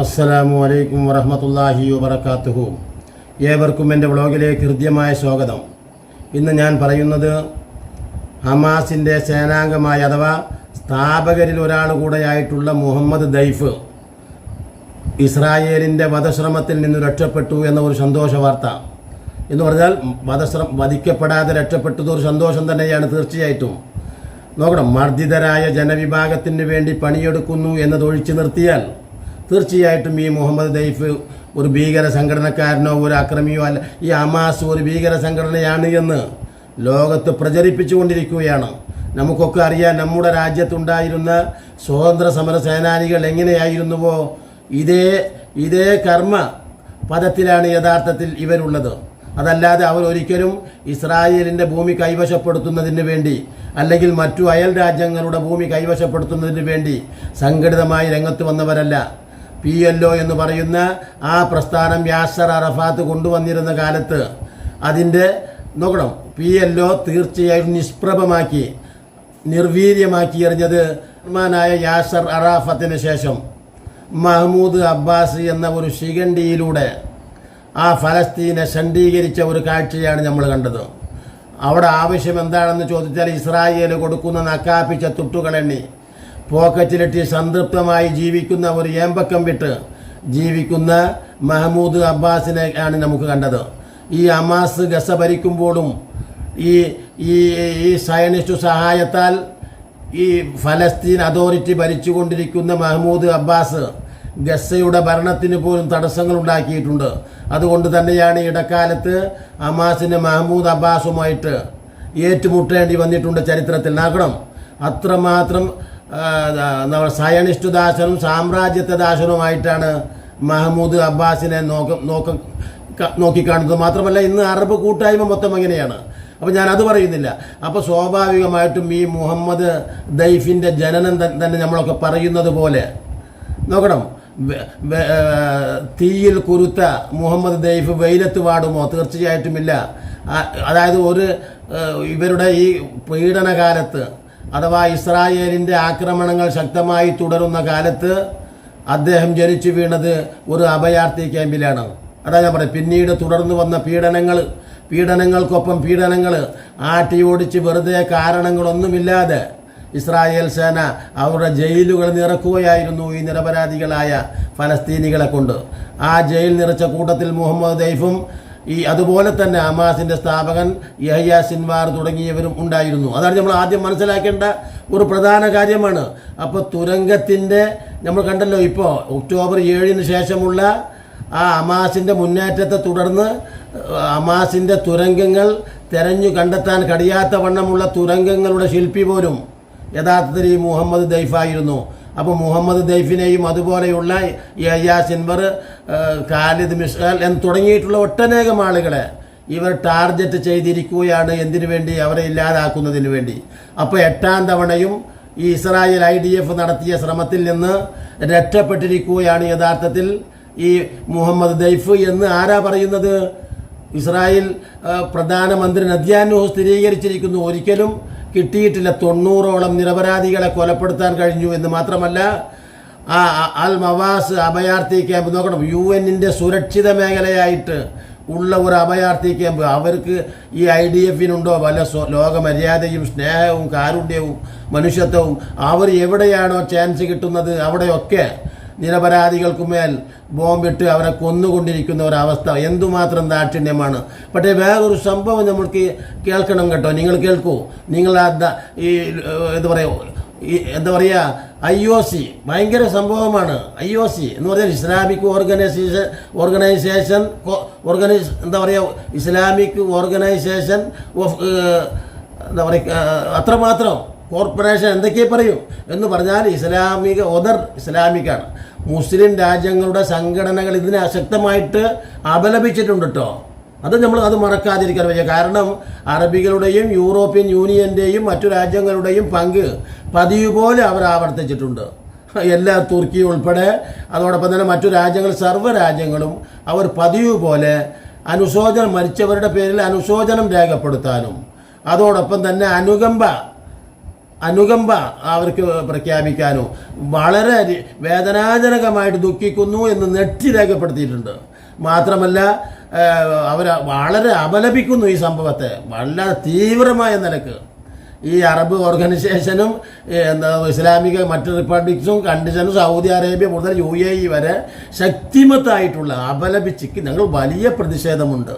അസ്സലാമു അലൈക്കും വറഹമത്തല്ലാഹി വബർക്കാത്തുഹു ഏവർക്കും എന്റെ വ്ളോഗിലേക്ക് ഹൃദ്യമായ സ്വാഗതം. ഇന്ന് ഞാൻ പറയുന്നത് ഹമാസിന്റെ സേനാംഗമായ അഥവാ സ്ഥാപകരിൽ ഒരാൾ കൂടെയായിട്ടുള്ള മുഹമ്മദ് ദൈഫ് ഇസ്രായേലിന്റെ വധശ്രമത്തിൽ നിന്ന് രക്ഷപ്പെട്ടു എന്ന ഒരു സന്തോഷ വാർത്ത. എന്ന് പറഞ്ഞാൽ വധശ്രം വധിക്കപ്പെടാതെ രക്ഷപ്പെട്ടത് ഒരു സന്തോഷം തന്നെയാണ് തീർച്ചയായിട്ടും. നോക്കണം മർദ്ദിതരായ ജനവിഭാഗത്തിന് വേണ്ടി പണിയെടുക്കുന്നു എന്നത് ഒഴിച്ചു നിർത്തിയാൽ തീർച്ചയായിട്ടും ഈ മുഹമ്മദ് ദൈഫ് ഒരു ഭീകര സംഘടനക്കാരനോ ഒരു അക്രമിയോ അല്ല. ഈ അമാസ് ഒരു ഭീകര സംഘടനയാണ് എന്ന് ലോകത്ത് പ്രചരിപ്പിച്ചുകൊണ്ടിരിക്കുകയാണ്. നമുക്കൊക്കെ അറിയാം നമ്മുടെ രാജ്യത്തുണ്ടായിരുന്ന സ്വതന്ത്ര സമര സേനാനികൾ എങ്ങനെയായിരുന്നുവോ ഇതേ ഇതേ കർമ്മ പദത്തിലാണ് യഥാർത്ഥത്തിൽ ഇവരുള്ളത്. അതല്ലാതെ അവർ ഒരിക്കലും ഇസ്രായേലിന്റെ ഭൂമി കൈവശപ്പെടുത്തുന്നതിന് വേണ്ടി അല്ലെങ്കിൽ മറ്റു അയൽ രാജ്യങ്ങളുടെ ഭൂമി കൈവശപ്പെടുത്തുന്നതിന് വേണ്ടി സംഘടിതമായി രംഗത്ത് വന്നവരല്ല. പി എൽ ഒ എന്ന് പറയുന്ന ആ പ്രസ്ഥാനം യാസർ അറഫാത്ത് കൊണ്ടുവന്നിരുന്ന കാലത്ത് അതിന്റെ നോക്കണം പി എൽ ഒ തീർച്ചയായും നിഷ്പ്രഭമാക്കി നിർവീര്യമാക്കി എറിഞ്ഞത് ബഹുമാനായ യാസർ അറാഫത്തിന് ശേഷം. മഹ്മൂദ് അബ്ബാസ് എന്ന ഒരു ശിഖണ്ഡിയിലൂടെ ആ ഫലസ്തീനെ ഷണ്ഡീകരിച്ച ഒരു കാഴ്ചയാണ് നമ്മൾ കണ്ടത്. അവിടെ ആവശ്യം എന്താണെന്ന് ചോദിച്ചാൽ ഇസ്രായേൽ കൊടുക്കുന്ന നക്കാപ്പിച്ച തുട്ടുകളെണ്ണി പോക്കറ്റിലിട്ട് സംതൃപ്തമായി ജീവിക്കുന്ന ഒരു ഏമ്പക്കം വിട്ട് ജീവിക്കുന്ന മഹമ്മൂദ് അബ്ബാസിനെ ആണ് നമുക്ക് കണ്ടത്. ഈ അമാസ് ഗസ ഭരിക്കുമ്പോഴും ഈ ഈ ഈ സയനിസ്റ്റ് സഹായത്താൽ ഈ ഫലസ്തീൻ അതോറിറ്റി ഭരിച്ചുകൊണ്ടിരിക്കുന്ന മഹമ്മൂദ് അബ്ബാസ് ഗസയുടെ ഭരണത്തിന് പോലും തടസ്സങ്ങൾ ഉണ്ടാക്കിയിട്ടുണ്ട്. അതുകൊണ്ട് തന്നെയാണ് ഇടക്കാലത്ത് അമാസിന് മഹമ്മൂദ് അബ്ബാസുമായിട്ട് ഏറ്റുമുട്ടേണ്ടി വന്നിട്ടുണ്ട് ചരിത്രത്തിൽ. നാക്കണം അത്രമാത്രം ആ, എന്താ പറയുക, സയനിസ്റ്റ് ദാസനും സാമ്രാജ്യത്വ ദാസനുമായിട്ടാണ് മഹ്മൂദ് അബ്ബാസിനെ നോക്ക നോക്ക നോക്കിക്കാണുന്നത്. മാത്രമല്ല ഇന്ന് അറബ് കൂട്ടായ്മ മൊത്തം അങ്ങനെയാണ്. അപ്പോൾ ഞാൻ അത് പറയുന്നില്ല. അപ്പോൾ സ്വാഭാവികമായിട്ടും ഈ മുഹമ്മദ് ദൈഫിന്റെ ജനനം തന്നെ നമ്മളൊക്കെ പറയുന്നത് പോലെ നോക്കണം. തീയിൽ കുരുത്ത മുഹമ്മദ് ദൈഫ് വെയിലത്ത് വാടുമോ? തീർച്ചയായിട്ടുമില്ല അതായത് ഒരു ഇവരുടെ ഈ പീഡനകാലത്ത് അഥവാ ഇസ്രായേലിന്റെ ആക്രമണങ്ങൾ ശക്തമായി തുടരുന്ന കാലത്ത് അദ്ദേഹം ജനിച്ചു വീണത് ഒരു അഭയാർത്ഥി ക്യാമ്പിലാണ്. അതാ ഞാൻ പറയാം പിന്നീട് തുടർന്നു വന്ന പീഡനങ്ങൾ പീഡനങ്ങൾക്കൊപ്പം പീഡനങ്ങൾ ആട്ടിയോടിച്ച് വെറുതെ കാരണങ്ങളൊന്നുമില്ലാതെ ഇസ്രായേൽ സേന അവരുടെ ജയിലുകൾ നിറക്കുകയായിരുന്നു ഈ നിരപരാധികളായ ഫലസ്തീനികളെ കൊണ്ട്. ആ ജയിൽ നിറച്ച കൂട്ടത്തിൽ മുഹമ്മദ് ദൈഫും ഈ അതുപോലെ തന്നെ ഹമാസിന്റെ സ്ഥാപകൻ യഹ്യ സിൻവാർ തുടങ്ങിയവരും ഉണ്ടായിരുന്നു. അതാണ് നമ്മൾ ആദ്യം മനസ്സിലാക്കേണ്ട ഒരു പ്രധാന കാര്യമാണ്. അപ്പോൾ തുരങ്കത്തിന്റെ നമ്മൾ കണ്ടല്ലോ ഇപ്പോൾ ഒക്ടോബർ ഏഴിന് ശേഷമുള്ള ആ അമാസിന്റെ മുന്നേറ്റത്തെ തുടർന്ന് അമാസിന്റെ തുരങ്കങ്ങൾ തെരഞ്ഞു കണ്ടെത്താൻ കഴിയാത്ത വണ്ണമുള്ള തുരങ്കങ്ങളുടെ ശില്പി പോലും യഥാർത്ഥത്തിൽ ഈ മുഹമ്മദ് ദൈഫായിരുന്നു അപ്പോൾ മുഹമ്മദ് ദൈഫിനെയും അതുപോലെയുള്ള യയ്യ സിൻവർ ഖാലിദ് മിഷാൽ എന്ന് തുടങ്ങിയിട്ടുള്ള ഒട്ടനേകം ആളുകളെ ഇവർ ടാർഗറ്റ് ചെയ്തിരിക്കുകയാണ് എന്തിനു വേണ്ടി? അവരെ ഇല്ലാതാക്കുന്നതിന് വേണ്ടി. അപ്പോൾ എട്ടാം തവണയും ഈ ഇസ്രായേൽ ഐ ഡി എഫ് നടത്തിയ ശ്രമത്തിൽ നിന്ന് രക്ഷപ്പെട്ടിരിക്കുകയാണ് യഥാർത്ഥത്തിൽ ഈ മുഹമ്മദ് ദൈഫ് എന്ന് ആരാ പറയുന്നത്? ഇസ്രായേൽ പ്രധാനമന്ത്രി നദ്യാനുഹു സ്ഥിരീകരിച്ചിരിക്കുന്നു. ഒരിക്കലും കിട്ടിയിട്ടില്ല. തൊണ്ണൂറോളം നിരപരാധികളെ കൊലപ്പെടുത്താൻ കഴിഞ്ഞു എന്ന് മാത്രമല്ല അൽ മവാസ് അഭയാർത്ഥി ക്യാമ്പ് നോക്കണം. യു എന്നിന്റെ സുരക്ഷിത മേഖലയായിട്ട് ഉള്ള ഒരു അഭയാർത്ഥി ക്യാമ്പ്. അവർക്ക് ഈ ഐ ഡി എഫിനുണ്ടോ? വല്ല ലോകമര്യാദയും സ്നേഹവും കാരുണ്യവും മനുഷ്യത്വവും. അവർ എവിടെയാണോ ചാൻസ് കിട്ടുന്നത് അവിടെയൊക്കെ നിരപരാധികൾക്കുമേൽ ബോംബിട്ട് അവരെ കൊന്നുകൊണ്ടിരിക്കുന്ന ഒരവസ്ഥ എന്തുമാത്രം ദാക്ഷിണ്യമാണ്. പക്ഷേ വേറൊരു സംഭവം നമ്മൾക്ക് കേൾക്കണം കേട്ടോ. നിങ്ങൾ കേൾക്കൂ. നിങ്ങൾ ഈ എന്താ പറയുക ഈ എന്താ പറയുക ഐ ഒ സി. ഭയങ്കര സംഭവമാണ്. ഐ ഒ സി എന്ന് പറഞ്ഞാൽ ഇസ്ലാമിക് ഓർഗനൈസേഷൻ ഓർഗനൈസേഷൻ ഓർഗനൈസ് എന്താ പറയുക ഇസ്ലാമിക് ഓർഗനൈസേഷൻ ഓഫ് എന്താ പറയുക അത്രമാത്രം കോർപ്പറേഷൻ എന്തൊക്കെ പറയും എന്ന് പറഞ്ഞാൽ ഇസ്ലാമിക ഒതർ ഇസ്ലാമിക്കാണ്. മുസ്ലിം രാജ്യങ്ങളുടെ സംഘടനകൾ ഇതിനെ അശക്തമായിട്ട് അപലപിച്ചിട്ടുണ്ട് കേട്ടോ അത് നമ്മൾ അത് മറക്കാതിരിക്കാൻ വയ്യ. കാരണം അറബികളുടെയും യൂറോപ്യൻ യൂണിയന്റെയും മറ്റു രാജ്യങ്ങളുടെയും പങ്ക് പതിവ് പോലെ അവർ ആവർത്തിച്ചിട്ടുണ്ട്. എല്ലാ തുർക്കി ഉൾപ്പെടെ അതോടൊപ്പം തന്നെ മറ്റു രാജ്യങ്ങൾ സർവ രാജ്യങ്ങളും അവർ പതിവ് പോലെ അനുശോചനം മരിച്ചവരുടെ പേരിൽ അനുശോചനം രേഖപ്പെടുത്താനും അതോടൊപ്പം തന്നെ അനുകമ്പ അനുകമ്പ അവർക്ക് പ്രഖ്യാപിക്കാനോ വളരെ വേദനാജനകമായിട്ട് ദുഃഖിക്കുന്നു എന്ന് നെറ്റി രേഖപ്പെടുത്തിയിട്ടുണ്ട്. മാത്രമല്ല അവർ വളരെ അപലപിക്കുന്നു ഈ സംഭവത്തെ. വളരെ തീവ്രമായ നിലയ്ക്ക്. ഈ അറബ് ഓർഗനൈസേഷനും എന്താ ഇസ്ലാമിക മറ്റ് റിപ്പബ്ലിക്സും കണ്ടീഷനും സൗദി അറേബ്യ മുതൽ യു എ ഇ വരെ ശക്തിമത്തായിട്ടുള്ള അപലപിച്ച് ഞങ്ങൾ വലിയ പ്രതിഷേധമുണ്ട്.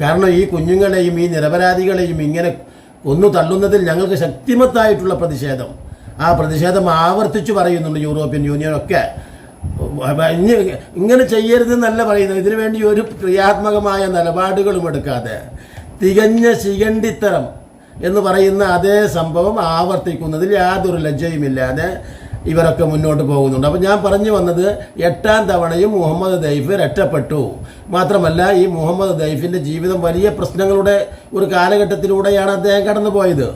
കാരണം ഈ കുഞ്ഞുങ്ങളെയും ഈ നിരപരാധികളെയും ഇങ്ങനെ കൊന്നു തള്ളുന്നതിൽ ഞങ്ങൾക്ക് ശക്തിമത്തായിട്ടുള്ള പ്രതിഷേധം. ആ പ്രതിഷേധം ആവർത്തിച്ചു പറയുന്നുണ്ട് യൂറോപ്യൻ യൂണിയൻ ഒക്കെ ഇങ്ങനെ ചെയ്യരുതെന്നല്ല പറയുന്നത്. ഇതിനു വേണ്ടി ഒരു ക്രിയാത്മകമായ നിലപാടുകളും എടുക്കാതെ തികഞ്ഞ ശിഖണ്ഡിത്തരം എന്ന് പറയുന്ന അതേ സംഭവം ആവർത്തിക്കുന്നതിൽ യാതൊരു ലജ്ജയുമില്ലാതെ ഇവരൊക്കെ മുന്നോട്ട് പോകുന്നുണ്ട്. അപ്പോൾ ഞാൻ പറഞ്ഞു വന്നത് എട്ടാം തവണയും മുഹമ്മദ് ദൈഫ് രക്ഷപ്പെട്ടു. മാത്രമല്ല ഈ മുഹമ്മദ് ദൈഫിന്റെ ജീവിതം വലിയ പ്രശ്നങ്ങളുടെ ഒരു കാലഘട്ടത്തിലൂടെയാണ് അദ്ദേഹം കടന്നുപോയത്.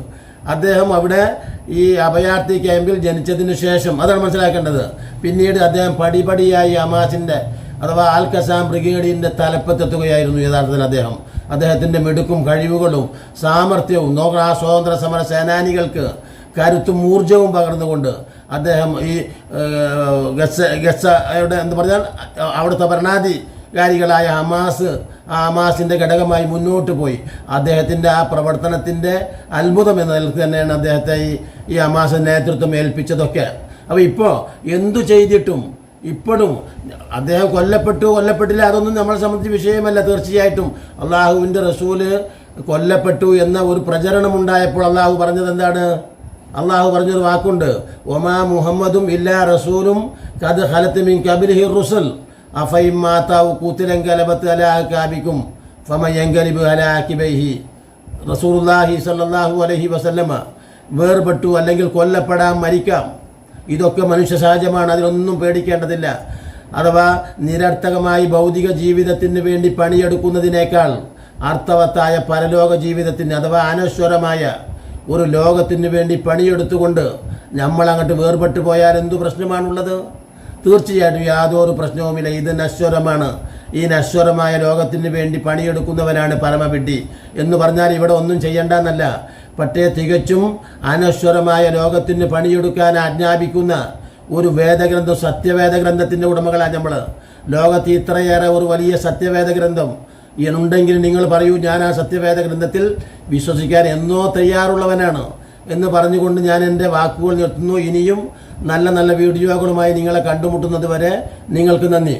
അദ്ദേഹം അവിടെ ഈ അഭയാർത്ഥി ക്യാമ്പിൽ ജനിച്ചതിന് ശേഷം അതാണ് മനസ്സിലാക്കേണ്ടത്. പിന്നീട് അദ്ദേഹം പടിപടിയായി അമാസിന്റെ അഥവാ ആൽ കസാം ബ്രിഗേഡിന്റെ തലപ്പത്തെത്തുകയായിരുന്നു യഥാർത്ഥത്തിൽ അദ്ദേഹം. അദ്ദേഹത്തിന്റെ മിടുക്കും കഴിവുകളും സാമർഥ്യവും നോക്കണം ആ സ്വാതന്ത്ര്യ സമര സേനാനികൾക്ക് കരുത്തും ഊർജവും പകർന്നുകൊണ്ട് അദ്ദേഹം ഈ ഗസ ഗസയുടെ എന്ന് പറഞ്ഞാൽ അവിടുത്തെ ഭരണാധികാരികളായ ഹമാസ് ഹമാസിന്റെ ഘടകമായി മുന്നോട്ട് പോയി. അദ്ദേഹത്തിന്റെ ആ പ്രവർത്തനത്തിന്റെ അത്ഭുതം എന്ന നിലയ്ക്ക് തന്നെയാണ് അദ്ദേഹത്തെ ഈ ഈ ഹമാസിന്റെ നേതൃത്വം ഏൽപ്പിച്ചതൊക്കെ. അപ്പോൾ ഇപ്പോൾ എന്തു ചെയ്തിട്ടും ഇപ്പോഴും അദ്ദേഹം കൊല്ലപ്പെട്ടു കൊല്ലപ്പെട്ടില്ല അതൊന്നും നമ്മളെ സംബന്ധിച്ച് വിഷയമല്ല തീർച്ചയായിട്ടും. അള്ളാഹുവിന്റെ റസൂൽ കൊല്ലപ്പെട്ടു എന്ന ഒരു പ്രചരണം ഉണ്ടായപ്പോൾ അള്ളാഹു പറഞ്ഞത് എന്താണ്? അള്ളാഹു പറഞ്ഞൊരു വാക്കുണ്ട്. ഒമാ മുഹമ്മദും ഇല്ലാ റസൂലും കത് ഹലത്ത് മിൻ കബിലിഹി റുസൽ. അഫൈം മാതാവ് കൂത്തിലൻ കലബത്ത് അലാക്കാബിക്കും ഫമയങ്കലിബ് അലാക്കിബൈഹി റസൂലുള്ളാഹി സല്ലാഹു അലഹി വസല്ലമ വേർപെട്ടു അല്ലെങ്കിൽ കൊല്ലപ്പെടാം മരിക്കാം. ഇതൊക്കെ മനുഷ്യ സഹജമാണ് അതിനൊന്നും പേടിക്കേണ്ടതില്ല. അഥവാ നിരർത്ഥകമായി ഭൗതിക ജീവിതത്തിന് വേണ്ടി പണിയെടുക്കുന്നതിനേക്കാൾ അർത്ഥവത്തായ പരലോക ജീവിതത്തിന് അഥവാ അനശ്വരമായ ഒരു ലോകത്തിന് വേണ്ടി പണിയെടുത്തുകൊണ്ട് നമ്മൾ അങ്ങോട്ട് വേർപെട്ട് പോയാൽ എന്തു പ്രശ്നമാണുള്ളത്? തീർച്ചയായിട്ടും യാതൊരു പ്രശ്നവുമില്ല. ഇത് നശ്വരമാണ്. ഈ നശ്വരമായ ലോകത്തിന് വേണ്ടി പണിയെടുക്കുന്നവനാണ് പരമവിഡ്ഢി എന്ന് പറഞ്ഞാൽ ഇവിടെ ഒന്നും ചെയ്യേണ്ടെന്നല്ല. പക്ഷേ തികച്ചും അനശ്വരമായ ലോകത്തിന് പണിയെടുക്കാൻ ആജ്ഞാപിക്കുന്ന ഒരു വേദഗ്രന്ഥം സത്യവേദ ഗ്രന്ഥത്തിന്റെ ഉടമകളാണ് നമ്മൾ ലോകത്ത് ഇത്രയേറെ ഒരു വലിയ സത്യവേദ ഗ്രന്ഥം ഉണ്ടെങ്കിൽ നിങ്ങൾ പറയൂ ഞാൻ ആ സത്യവേദ ഗ്രന്ഥത്തിൽ വിശ്വസിക്കാൻ എന്നോ തയ്യാറുള്ളവനാണ് എന്ന് പറഞ്ഞുകൊണ്ട് ഞാൻ എന്റെ വാക്കുകൾ നിർത്തുന്നു. ഇനിയും നല്ല നല്ല വീഡിയോകളുമായി നിങ്ങളെ കണ്ടുമുട്ടുന്നത് വരെ നിങ്ങൾക്ക് നന്ദി.